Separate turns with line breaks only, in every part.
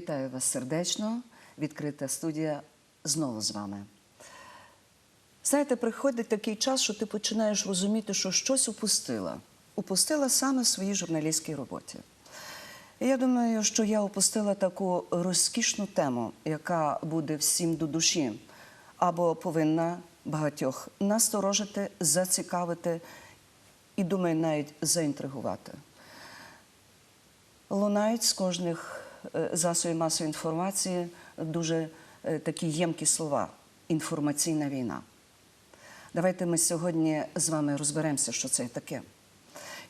Вітаю вас сердечно. Відкрита студія знову з вами. Знаєте, приходить такий час, що ти починаєш розуміти, що щось упустила. Упустила саме в своїй журналістській роботі. Я думаю, що я упустила таку розкішну тему, яка буде всім до душі, або повинна багатьох насторожити, зацікавити і, думаю, навіть заінтригувати. Лунають з кожних засобів масової інформації дуже е, такі ємкі слова інформаційна війна. Давайте ми сьогодні з вами розберемося, що це таке.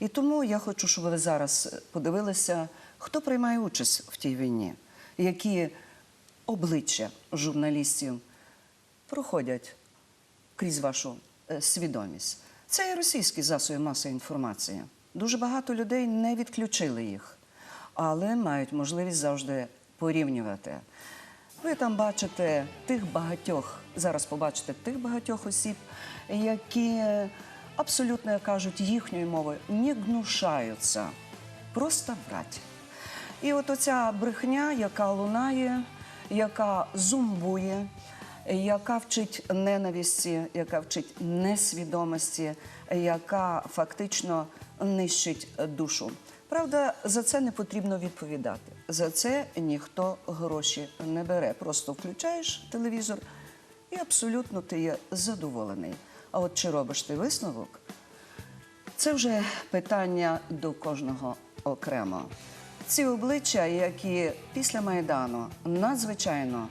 І тому я хочу, щоб ви зараз подивилися, хто приймає участь в тій війні, які обличчя журналістів проходять крізь вашу е, свідомість. Це і російські засоби масової інформації. Дуже багато людей не відключили їх, але мають можливість завжди порівнювати. Ви там бачите тих багатьох, зараз побачите тих багатьох осіб, які абсолютно, як кажуть, їхньою мовою не гнушаються, просто брать. І от оця брехня, яка лунає, яка зумбує, яка вчить ненависті, яка вчить несвідомості, яка фактично нищить душу. Правда, за це не потрібно відповідати. За це ніхто гроші не бере. Просто включаєш телевізор і абсолютно ти є задоволений. А от чи робиш ти висновок? Це вже питання до кожного окремо. Ці обличчя, які після Майдану надзвичайно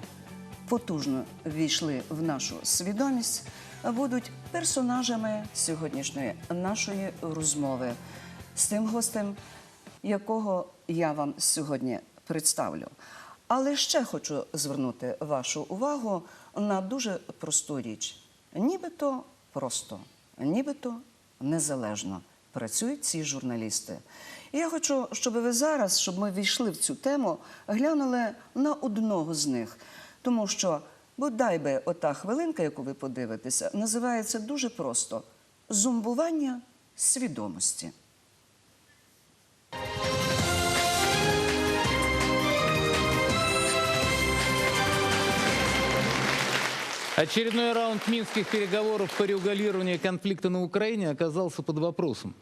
потужно ввійшли в нашу свідомість, будуть персонажами сьогоднішньої нашої розмови з тим гостем, якого я вам сьогодні представлю. Але ще хочу звернути вашу увагу на дуже просту річ: нібито просто, нібито незалежно працюють ці журналісти. І я хочу, щоб ви зараз, щоб ми війшли в цю тему, глянули на одного з них. Тому що, бодай би ота хвилинка, яку ви подивитеся, називається дуже просто зумбування свідомості.
Очередной раунд минских переговоров по регулированию конфликта на Украине оказался под вопросом.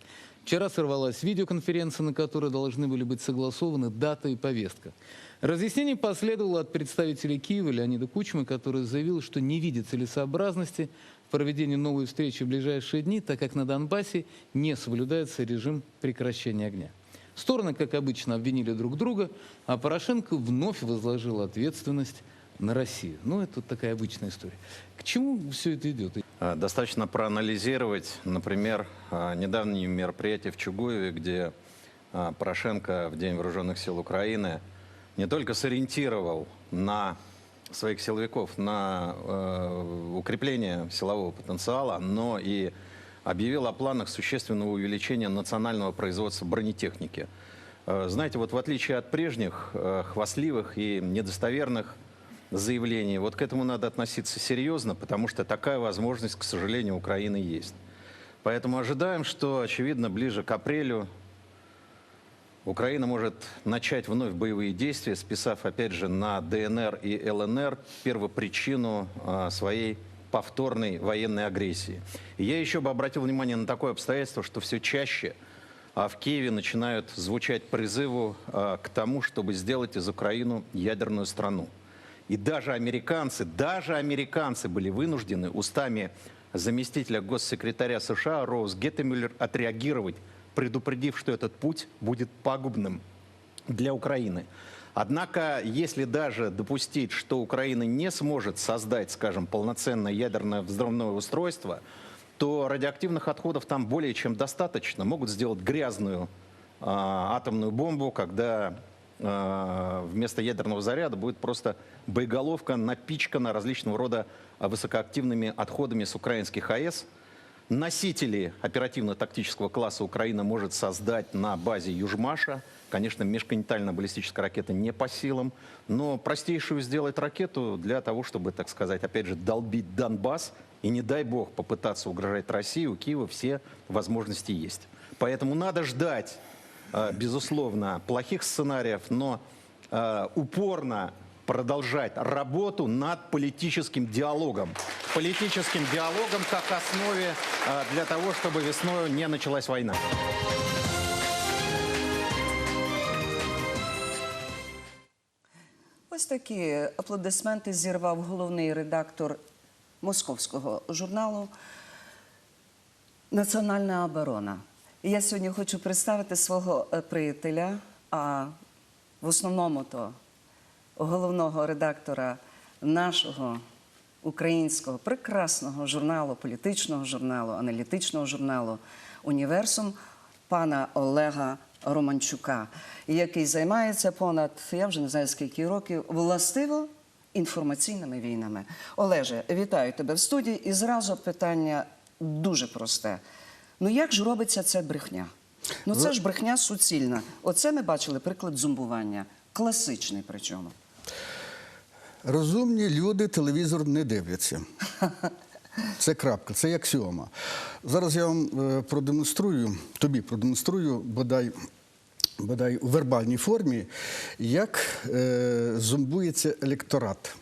Вчера сорвалась видеоконференция, на которой должны были быть согласованы дата и повестка. Разъяснение последовало от представителей Киева Леонида Кучмы, который заявил, что не видит целесообразности в проведении новой встречи в ближайшие дни, так как на Донбассе не соблюдается режим прекращения огня. Стороны, как обычно, обвинили друг друга, а Порошенко вновь возложил ответственность на Россию. Ну, это такая обычная история. К чему все это идет?
А, Достаточно проанализировать, например, а, недавнее мероприятие в Чугуеве, где а, Порошенко в День вооруженных сил Украины не только сориентировал на своих силовиков на укрепление силового потенциала, но и объявил о планах существенного увеличения национального производства бронетехники. Знаете, вот в отличие от прежних хвастливых и недостоверных заявлений, вот к этому надо относиться серьезно, потому что такая возможность, к сожалению, у Украины есть. Поэтому ожидаем, что, очевидно, ближе к апрелю Украина может начать вновь боевые действия, списав, опять же, на ДНР и ЛНР первопричину а, своей повторной военной агрессии. Я еще бы обратил внимание на такое обстоятельство, что все чаще а, в Киеве начинают звучать призывы а, к тому, чтобы сделать из Украины ядерную страну. И даже американцы, даже американцы были вынуждены устами заместителя госсекретаря США Роуз Геттемюллер отреагировать, предупредив, что этот путь будет пагубным для Украины. Однако, если даже допустить, что Украина не сможет создать, скажем, полноценное ядерное взрывное устройство, то радиоактивных отходов там более чем достаточно. Могут сделать грязную а, атомную бомбу, когда вместо ядерного заряда будет просто боеголовка напичкана различного рода а, высокоактивными отходами с украинских АЭС. Носители оперативно-тактического класса Украина может создать на базе Южмаша. Конечно, межконтинентальная-баллистическая ракета не по силам, но простейшую сделать ракету для того, чтобы, так сказать, опять же, долбить Донбасс и, не дай бог, попытаться угрожать России, у Киева все возможности есть. Поэтому надо ждать, э, безусловно, плохих сценариев, но э, упорно продолжать работу над политическим диалогом. Политическим диалогом как основе э, для того, чтобы весной не началась война.
Ось такі аплодисменти зірвав головний редактор московського журналу Національна оборона. Я сьогодні хочу представити свого е, приятеля, а в основному то головного редактора нашого українського прекрасного журналу, політичного журналу, аналітичного журналу Універсум пана Олега Романчука, який займається понад я вже не знаю скільки років властиво інформаційними війнами. Олеже, вітаю тебе в студії. І зразу питання дуже просте. Ну як ж робиться ця брехня? Ну це ж брехня суцільна. Оце ми бачили приклад зумбування. Класичний причому.
Розумні люди телевізор не дивляться. Це крапка, це як сьома. Зараз я вам е, продемонструю, тобі продемонструю, бодай, бодай у вербальній формі, як е, зомбується електорат.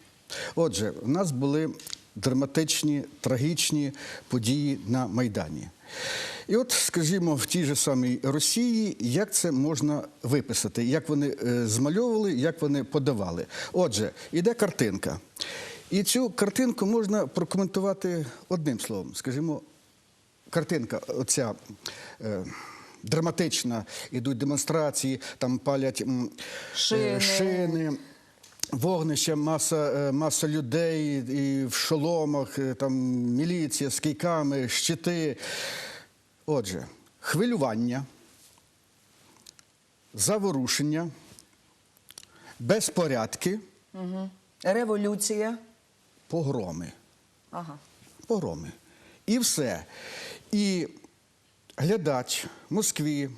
Отже, у нас були драматичні, трагічні події на Майдані. І от, скажімо, в тій же самій Росії, як це можна виписати, як вони е, змальовували, як вони подавали. Отже, іде картинка. І цю картинку можна прокоментувати одним словом. Скажімо, картинка, оця е, драматична, ідуть демонстрації, там палять е,
Шини.
шини. Вогнище, маса, е, маса людей і в шоломах, е, там міліція з кийками, щити. Отже, хвилювання, заворушення, безпорядки,
Революція.
погроми.
Ага.
Погроми. І все. І глядач в Москві,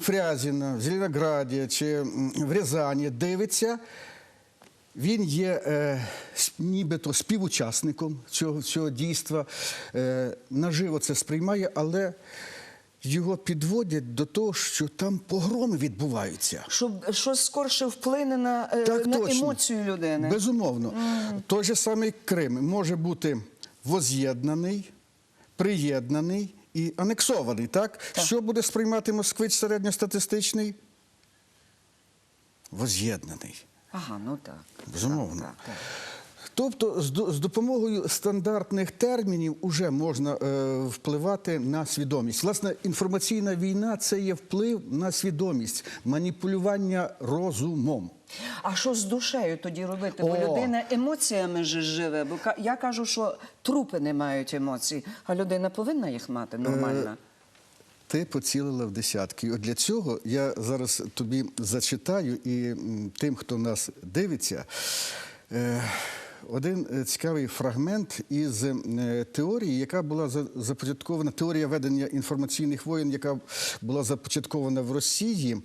Фрязіна, в Зеленограді чи в Рязані дивиться. Він є е, нібито співучасником цього, цього дійства, е, наживо це сприймає, але його підводять до того, що там погроми відбуваються.
Щоб щось скорше вплине на, е,
Так
на
точно.
емоцію людини.
Безумовно. Той же самий Крим може бути воз'єднаний, приєднаний і анексований. Так?
Так.
Що буде сприймати москвич середньостатистичний? Воз'єднаний.
Ага, ну так.
Безумовно.
Так, так, так.
Тобто з, допомогою стандартних термінів вже можна е, впливати на свідомість. Власне, інформаційна війна це є вплив на свідомість, маніпулювання розумом.
А що з душею тоді робити? Бо
О!
людина емоціями же живе. Бо я кажу, що трупи не мають емоцій, а людина повинна їх мати нормально.
Ти поцілила в десятки. І От для цього я зараз тобі зачитаю і тим, хто нас дивиться, е, один е, цікавий фрагмент із е, теорії, яка була за- започаткована, теорія ведення інформаційних воєн, яка була започаткована в Росії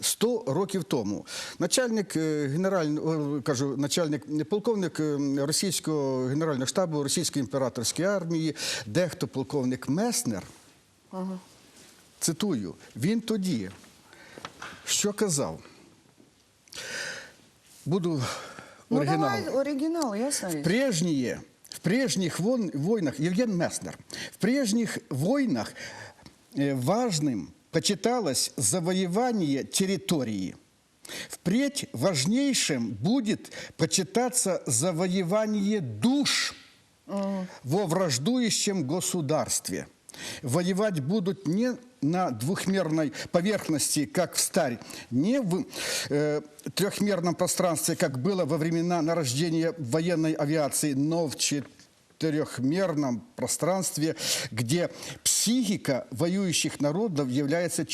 100 років тому. Начальник генерального кажу, начальник полковник російського генерального штабу російської імператорської армії, дехто полковник Меснер. Цитую, він тоді, що казав? Буду
Ну
оригінал.
давай оригінал, ясна річ.
Прежние, в прежних вон- войнах, Евген Месснер, в прежних войнах э, важным почиталось завоевание территории. Впредь важнейшим будет почитаться завоевание душ во враждующем государстве. Воевать будут не на двухмерной поверхности, как в старь, не в э, трехмерном пространстве, как было во времена нарождения военной авиации, но в четырехмерном пространстве, где психика воюющих народов является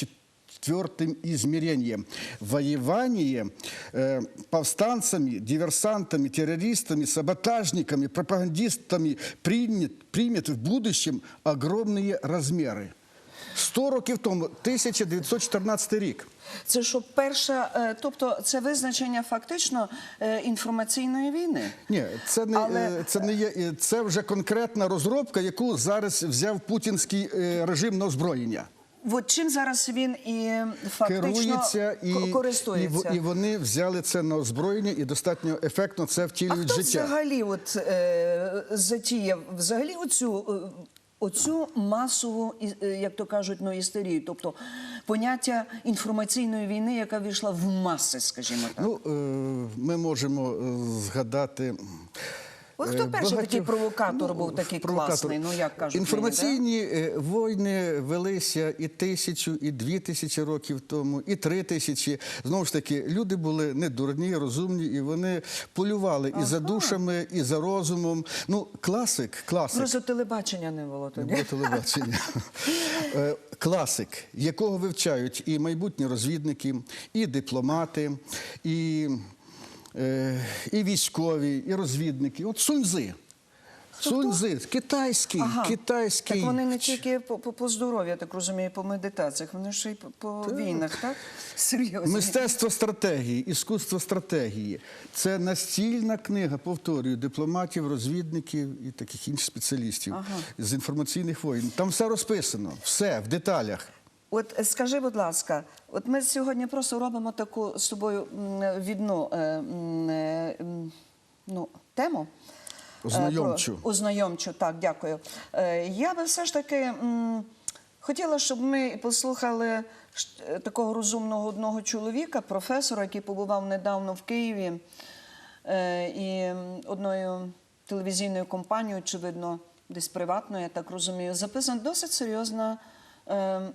четвертым измерением. Воевание э, повстанцами, диверсантами, террористами, саботажниками, пропагандистами примет, примет в будущем огромные размеры. 100 років тому, 1914 рік.
Це що перша, е, тобто це визначення фактично е, інформаційної війни.
Ні, це не,
Але-
е, це не є, е, це вже конкретна розробка, яку зараз взяв путінський е, режим на озброєння.
от чим зараз він і фактично
керується і,
ко-
і,
користується.
і вони взяли це на озброєння і достатньо ефектно це
а
втілюють
хто
життя.
взагалі от, е, затіяв взагалі оцю, е, оцю масову, е, як то кажуть, ну, істерію, тобто поняття інформаційної війни, яка війшла в маси, скажімо так.
Ну, е, ми можемо е, згадати.
От хто
е,
перший такий провокатор був, такий класний, ну, як кажуть
Інформаційні е, війни велися і тисячу, і дві тисячі років тому, і три тисячі. Знову ж таки, люди були не дурні, розумні, і вони полювали і за душами, і за розумом. Ну, класик, класик.
Просто телебачення не було
Не
тоді.
було телебачення. Е, Класик, якого вивчають і майбутні розвідники, і дипломати, і, і військові, і розвідники. От Суньзи. Суньзи, китайський, китайський.
Так вони не тільки по, по, по здоров'ю, я так розумію, по медитаціях, вони ще й по, по війнах, так? Серйозно.
Мистецтво стратегії, іскусство стратегії. Це настільна книга, повторюю, дипломатів, розвідників і таких інших спеціалістів з інформаційних воїн. Там все розписано, все в деталях.
От е, скажи, будь ласка, от ми сьогодні просто робимо таку з тобою відну е, е, ну, тему. Е,
Ознайомчу.
про- Ознайомчу, так, дякую. Е, Я би все ж таки м, хотіла, щоб ми послухали е, такого розумного одного чоловіка, професора, який побував недавно в Києві е, і одною телевізійною компанією, очевидно, десь приватною, я так розумію, записана досить серйозна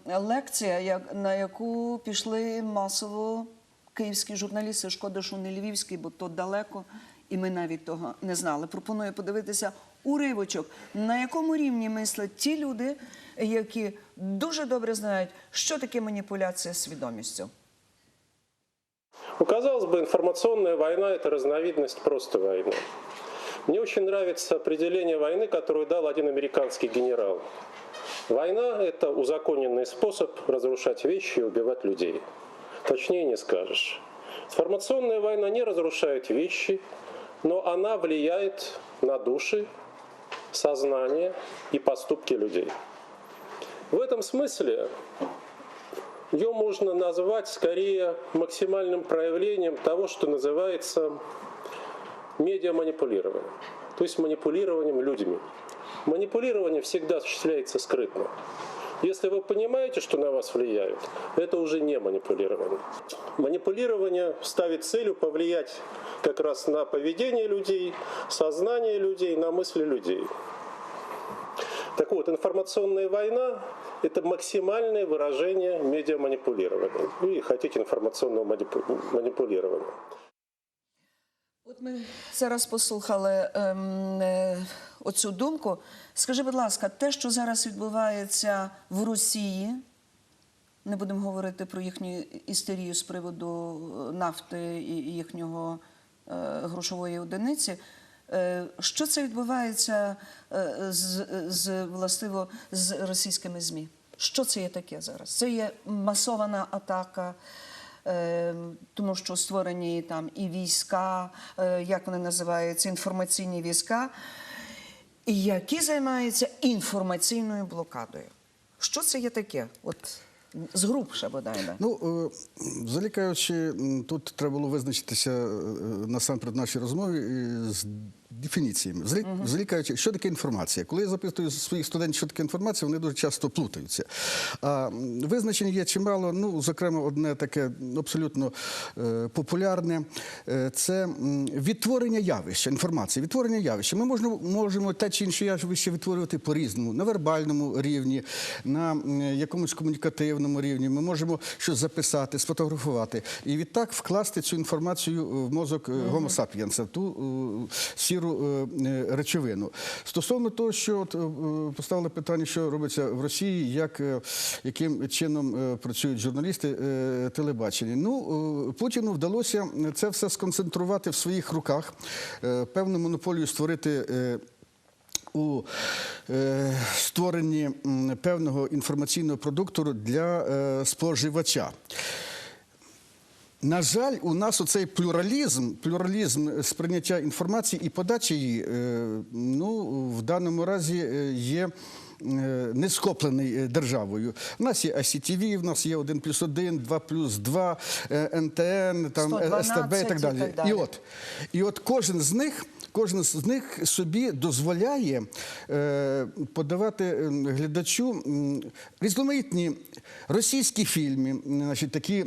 лекція, як- на яку пішли масово київські журналісти. Шкода, що не львівські, бо то далеко, і ми навіть того не знали. Пропоную подивитися уривочок, на якому рівні мислять ті люди, які дуже добре знають, що таке маніпуляція свідомістю.
Ну, казалось бы, информационная война – это разновидность просто войны. Мне очень нравится определение войны, которое дал один американский генерал. Война – это узаконенный способ разрушать вещи и убивать людей. Точнее не скажешь. Информационная война не разрушает вещи, но она влияет на души, сознание и поступки людей. В этом смысле ее можно назвать скорее максимальным проявлением того, что называется медиаманипулированием, то есть манипулированием людьми. Манипулирование всегда осуществляется скрытно. Если вы понимаете, что на вас влияют, это уже не манипулирование. Манипулирование ставит целью повлиять как раз на поведение людей, сознание людей, на мысли людей. Так вот, информационная война – это максимальное выражение медиаманипулирования. Или хотите информационного манипу- манипулирования.
От ми зараз послухали ем, е, оцю думку. Скажи, будь ласка, те, що зараз відбувається в Росії, не будемо говорити про їхню істерію з приводу е, нафти і їхнього е, грошової одиниці. Е, що це відбувається е, з, з властиво з російськими ЗМІ? Що це є таке зараз? Це є масована атака. Е, тому що створені там і війська, е, як вони називаються, інформаційні війська, які займаються інформаційною блокадою. Що це є таке? От згрубше бодай би.
Ну, е, взагалі кажучи, тут треба було визначитися насамперед нашій розмові з дефініціями. Взагалі, взагалі кажучи, що таке інформація? Коли я запитую своїх студентів, що таке інформація, вони дуже часто плутаються. А визначень є чимало. Ну, зокрема, одне таке абсолютно е, популярне е, це відтворення явища, інформації, відтворення явища. Ми можемо, можемо те чи інше явище відтворювати по-різному, на вербальному рівні, на якомусь комунікативному рівні. Ми можемо щось записати, сфотографувати і відтак вкласти цю інформацію в мозок гомо сапіенса, ту сіру е, е, речовину. Стосовно того, що е, поставили питання, що робиться в Росії, як, яким чином працюють журналісти телебачення. Ну, Путіну вдалося це все сконцентрувати в своїх руках, певну монополію створити. у створенні певного інформаційного продукту для споживача. На жаль, у нас оцей плюралізм, плюралізм сприйняття інформації і подачі її, е, ну, в даному разі е, є не схоплений е, державою. У нас є ICTV, в нас є 1 плюс 1, 2 плюс 2, е, НТН, там, е,
112
СТБ і так
і
далі.
так далі.
І от, і от кожен з них. Кожен з них собі дозволяє е, подавати е, глядачу різноманітні російські фільми, значить, такі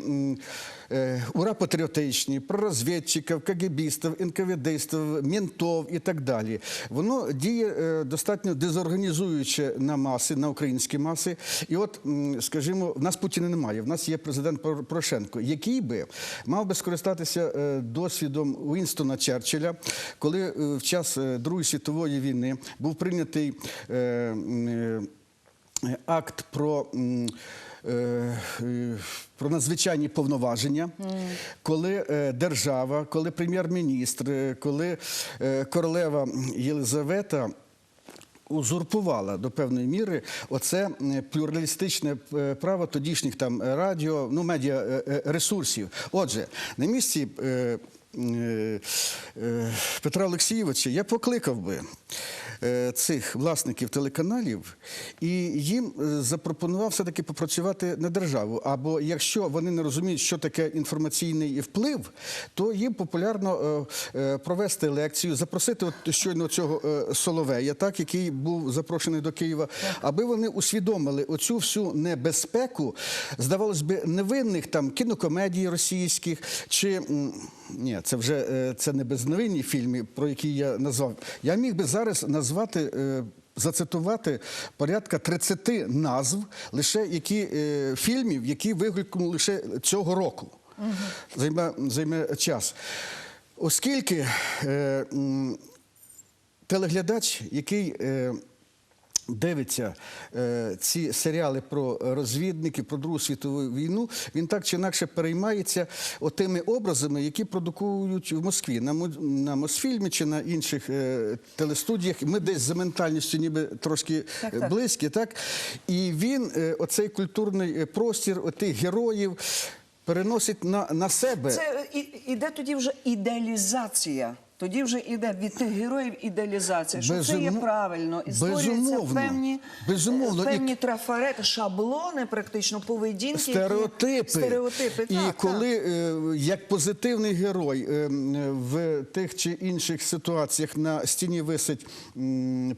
м, е, ура-патріотичні, про розвідчиків, КГБістів, НКВДистів, ментов і так далі. Воно діє е, достатньо дезорганізуюче на маси, на українські маси. І от, скажімо, в нас Путіна немає, в нас є президент Пор- Порошенко, який би мав би скористатися е, досвідом Уінстона Черчилля, коли е, в час е, Другої світової війни був прийнятий е, акт про. Е, е, Про надзвичайні повноваження, коли е, держава, коли прем'єр-міністр, коли королева Єлизавета узурпувала до певної міри оце плюралістичне право тодішніх там радіо, ну медіа ресурсів. Отже, на місці. Петра Олексійовича я покликав би цих власників телеканалів і їм е, запропонував все-таки попрацювати на державу. Або якщо вони не розуміють, що таке інформаційний вплив, то їм популярно е, е, провести лекцію, запросити от щойно цього е, Соловея, так який був запрошений до Києва, аби вони усвідомили оцю всю небезпеку, здавалось би, невинних там кінокомедій російських чи ні, це вже е, це не безновинні фільми, про які я назвав. Я міг би зараз назвати. Е, Зацитувати порядка 30 назв лише які е, фільмів, які вигукнули лише цього року. Займе, займе час. Оскільки е, м, телеглядач, який е, дивиться е, ці серіали про розвідників, про Другу світову війну, він так чи інакше переймається отими образами, які продукують в Москві на, на Мосфільмі чи на інших е, телестудіях. Ми десь за ментальністю ніби трошки
Так,
е,
так.
близькі, так? І він, е, оцей культурний е, простір, отих героїв. Переносить на, на себе
Це е, іде тоді вже ідеалізація. Тоді вже іде від тих героїв ідеалізація, що це є правильно, і створюються
безумовно.
певні,
Безумовно.
е, певні
І-
трафарети, шаблони, практично поведінки, які-
Стереотипи.
стереотипи.
І
так,
коли е, як позитивний герой е, в тих чи інших ситуаціях на стіні висить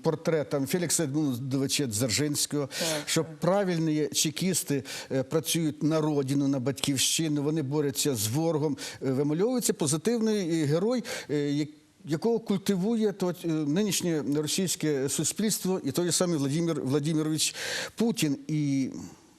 портрет там, Фелікса Едмундовича Дзержинського, що правильні чекісти працюють на родину, на батьківщину, вони борються з ворогом. Вимальовується позитивний герой, е, як- якого культивує то, е, нинішнє російське суспільство і той самий Владимир Владимирович Путін. І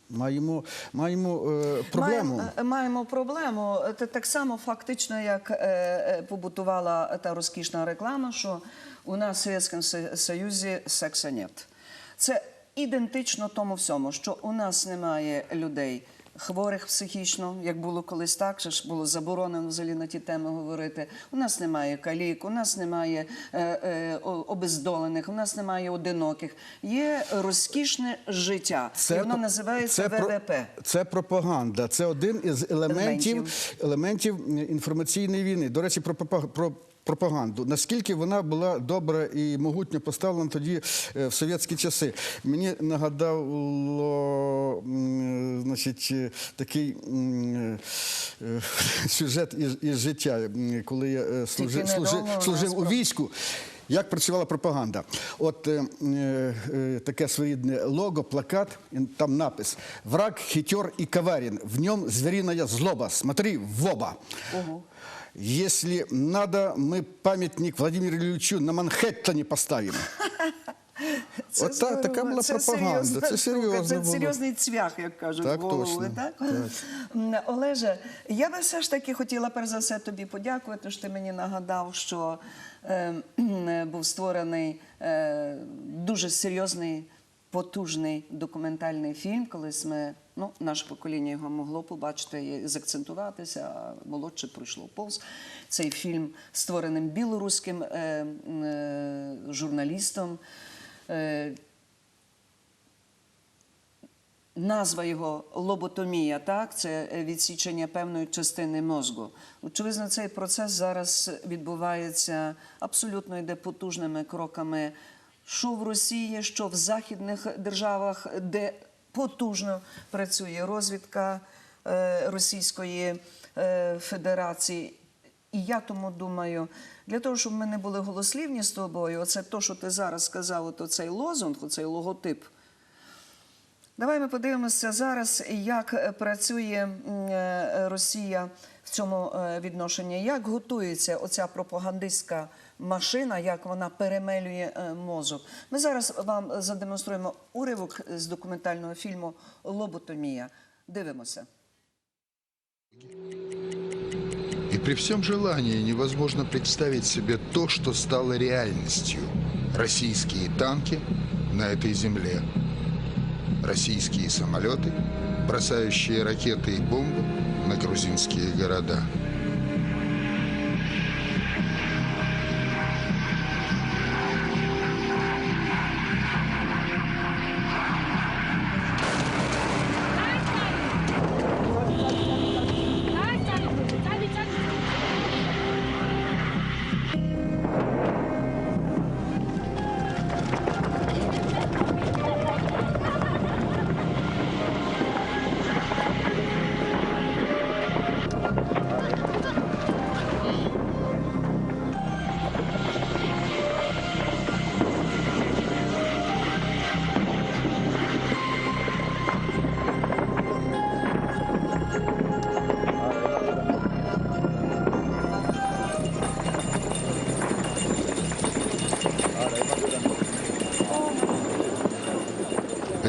маємо, маємо е, проблему.
Маємо, е, маємо проблему. Це так само фактично, як е, е, побутувала та розкішна реклама, що у нас в Совєтському Союзі секса нет. Це ідентично тому всьому, що у нас немає людей. Хворих психічно, як було колись так, що ж було заборонено взагалі на ті теми говорити. У нас немає калік, у нас немає е, е, обездолених, у нас немає одиноких. Є розкішне життя. і воно називається
це про-
ВВП.
Це пропаганда. Це один із елементів,
Елементів.
елементів інформаційної війни. До речі, про, про пропаганду. Наскільки вона була добра і могутньо поставлена тоді е, в совєтські часи. Мені нагадало значить, е, такий е, сюжет із, із життя, коли я служив, служив,
у
служив у війську. Як працювала пропаганда? От е, е, таке своєрідне лого, плакат, і там напис «Враг хитер и коварен, в нем звериная злоба, смотри в оба». Если надо, мы памятник Владимиру Ильичу на Манхэттене поставим.
Це
От та- така була
Це
пропаганда,
серйозна
це серйозно
Це
було.
серйозний цвях, як кажуть,
Так,
в голову.
точно,
Так?
так.
Олеже, я би все ж таки хотіла перш за все тобі подякувати, що ти мені нагадав, що е, був створений е, дуже серйозний. Потужний документальний фільм, колись ми, ну, наше покоління його могло побачити і закцентуватися, а молодше пройшло повз. Цей фільм створеним білоруським е, е, журналістом. Е, Назва його лоботомія, так це відсічення певної частини мозку. Очевидно, цей процес зараз відбувається абсолютно йде потужними кроками що в Росії, що в західних державах, де потужно працює розвідка е, Російської е, Федерації. І я тому думаю, для того, щоб ми не були голослівні з тобою, оце то, що ти зараз сказав, от оцей лозунг, оцей логотип. Давай ми подивимося зараз, як працює е, Росія в цьому відношенні, як готується оця пропагандистська машина, як вона перемелює е, мозок. Ми зараз вам задемонструємо уривок з документального фільму Лоботомія. Дивимося.
И при всем желании невозможно представить себе то, что стало реальностью. Российские танки на этой земле. Российские самолеты, бросающие ракеты и бомбы на грузинские города.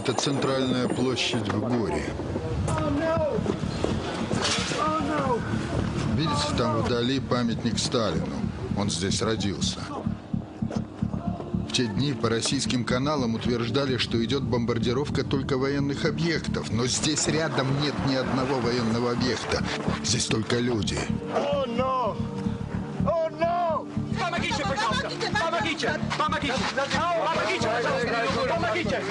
Это центральная площадь в Горе. Видите, там вдали памятник Сталину. Он здесь родился. В те дни по российским каналам утверждали, что идет бомбардировка только военных объектов. Но здесь рядом нет ни одного военного объекта. Здесь только люди.
Помогите, пожалуйста! Помогите! Помогите! Помогите, пожалуйста! Помогите!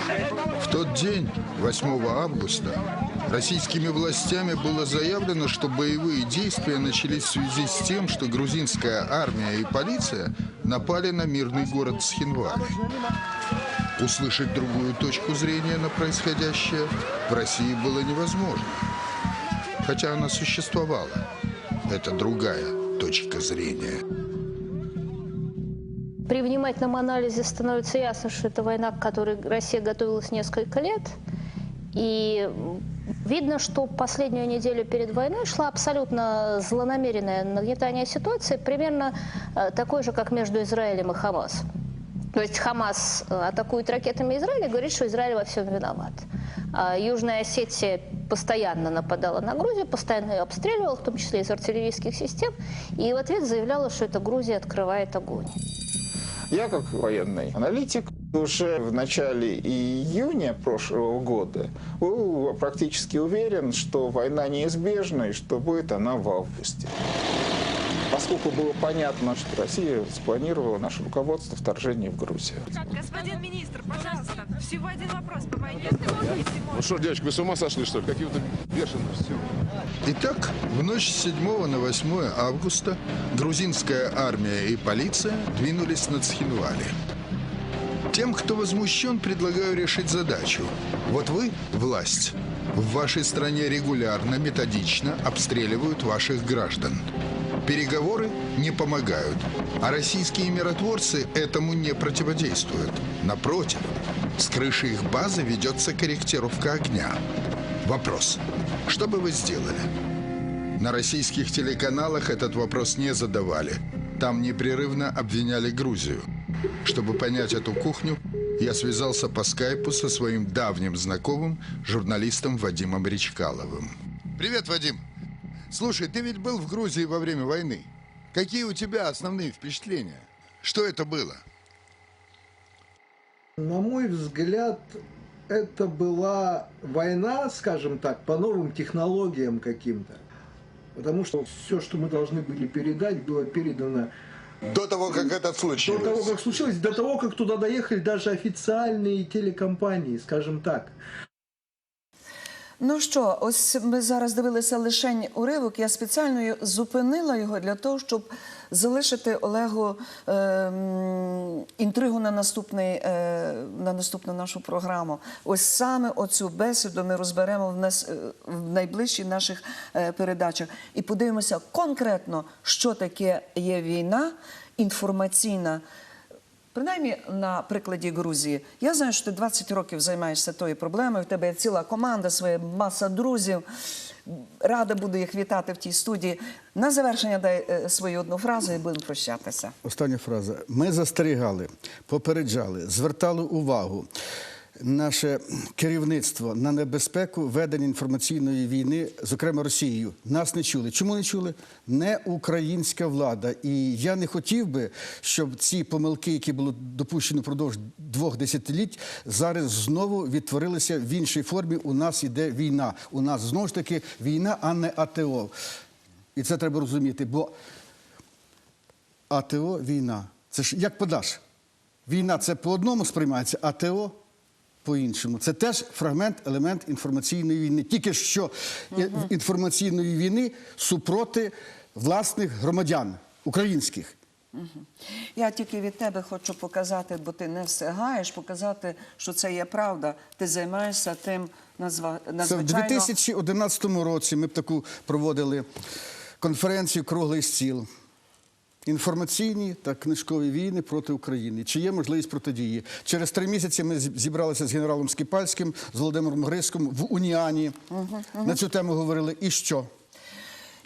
День, 8 августа, российскими властями было заявлено, что боевые действия начались в связи с тем, что грузинская армия и полиция напали на мирный город Схинвали. Услышать другую точку зрения на происходящее в России было невозможно. Хотя она существовала. Это другая точка зрения.
При внимательном анализе становится ясно, что это война, к которой Россия готовилась несколько лет. И видно, что последнюю неделю перед войной шла абсолютно злонамеренное нагнетание ситуации, примерно э, такой же, как между Израилем и Хамас. То есть Хамас э, атакует ракетами Израиля говорит, что Израиль во всем виноват. А Южная Осетия постоянно нападала на Грузию, постоянно ее обстреливала, в том числе из артиллерийских систем, и в ответ заявляла, что это Грузия открывает огонь.
Я, как военный аналитик, уже в начале июня прошлого года был практически уверен, что война неизбежна и что будет она в августе. Поскольку было понятно, что Россия спланировала наше руководство вторжение в Грузию.
Господин министр, пожалуйста, всего один вопрос по войне.
Ну что, девочки, вы с ума сошли, что ли? Какие-то бешеностью.
Итак, в ночь с 7 на 8 августа грузинская армия и полиция двинулись на Цхинвали. Тем, кто возмущен, предлагаю решить задачу. Вот вы, власть, в вашей стране регулярно, методично обстреливают ваших граждан. Переговоры не помогают, а российские миротворцы этому не противодействуют. Напротив, с крыши их базы ведется корректировка огня. Вопрос. Что бы вы сделали? На российских телеканалах этот вопрос не задавали. Там непрерывно обвиняли Грузию. Чтобы понять эту кухню, я связался по скайпу со своим давним знакомым, журналистом Вадимом Речкаловым. Привет, Вадим. Слушай, ты ведь был в Грузии во время войны. Какие у тебя основные впечатления? Что это было?
На мой взгляд, это была война, скажем так, по новым технологиям каким-то. Потому что все, что мы должны были передать, было передано
До того, как это
до
случилось.
того, как случилось, до того, как туда доехали даже официальные телекомпании, скажем так.
Ну що, ось ми зараз дивилися лишень уривок. Я спеціально зупинила його для того, щоб залишити Олегу е, інтригу на, наступний, е, на наступну нашу програму. Ось саме оцю бесіду ми розберемо в, нас, е, в найближчих наших е, передачах і подивимося конкретно, що таке є війна інформаційна. Принаймні на прикладі Грузії. Я знаю, що ти 20 років займаєшся тою проблемою. В тебе є ціла команда, своя маса друзів. Рада буду їх вітати в тій студії. На завершення дай е, свою одну фразу і будемо прощатися.
Остання фраза. Ми застерігали, попереджали, звертали увагу наше керівництво на небезпеку ведення інформаційної війни, зокрема Росією. Нас не чули. Чому не чули? Не українська влада. І я не хотів би, щоб ці помилки, які були допущені впродовж двох десятиліть, зараз знову відтворилися в іншій формі. У нас іде війна. У нас знову ж таки війна, а не АТО. І це треба розуміти, бо АТО війна. Це ж як подаш? Війна це по одному сприймається, АТО по-іншому. Це теж фрагмент, елемент інформаційної війни. Тільки що і- інформаційної війни супроти власних громадян українських.
Я тільки від тебе хочу показати, бо ти не встигаєш, показати, що це є правда. Ти займаєшся тим назва...
Це в 2011 році ми б таку проводили конференцію Круглий стіл. Інформаційні та книжкові війни проти України. Чи є можливість протидії? Через три місяці ми зібралися з генералом Скіпальським, з Володимиром Гришком в Уніані. На цю тему говорили. І що?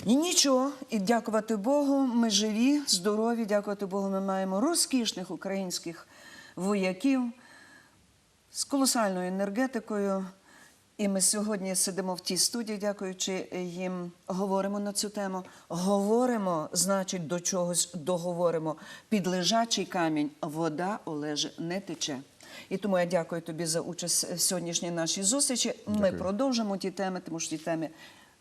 І нічого, і дякувати Богу, ми живі, здорові, дякувати Богу, ми маємо розкішних українських вояків з колосальною енергетикою. І ми сьогодні сидимо в тій студії, дякуючи їм, говоримо на цю тему. Говоримо, значить, до чогось договоримо. Під лежачий камінь вода Олеже не тече. І тому я дякую тобі за участь в сьогоднішній нашій зустрічі. Ми продовжимо ті теми, тому що ті теми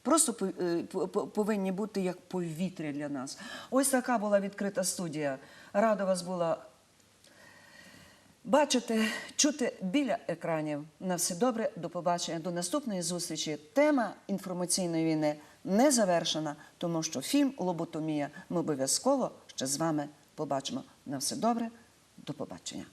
просто е, по- по- повинні бути як повітря для нас. Ось така була відкрита студія. Рада вас була бачити, чути біля екранів. На все добре, до побачення, до наступної зустрічі. Тема інформаційної війни не завершена, тому що фільм Лоботомія ми обов'язково ще з вами побачимо. На все добре, до побачення.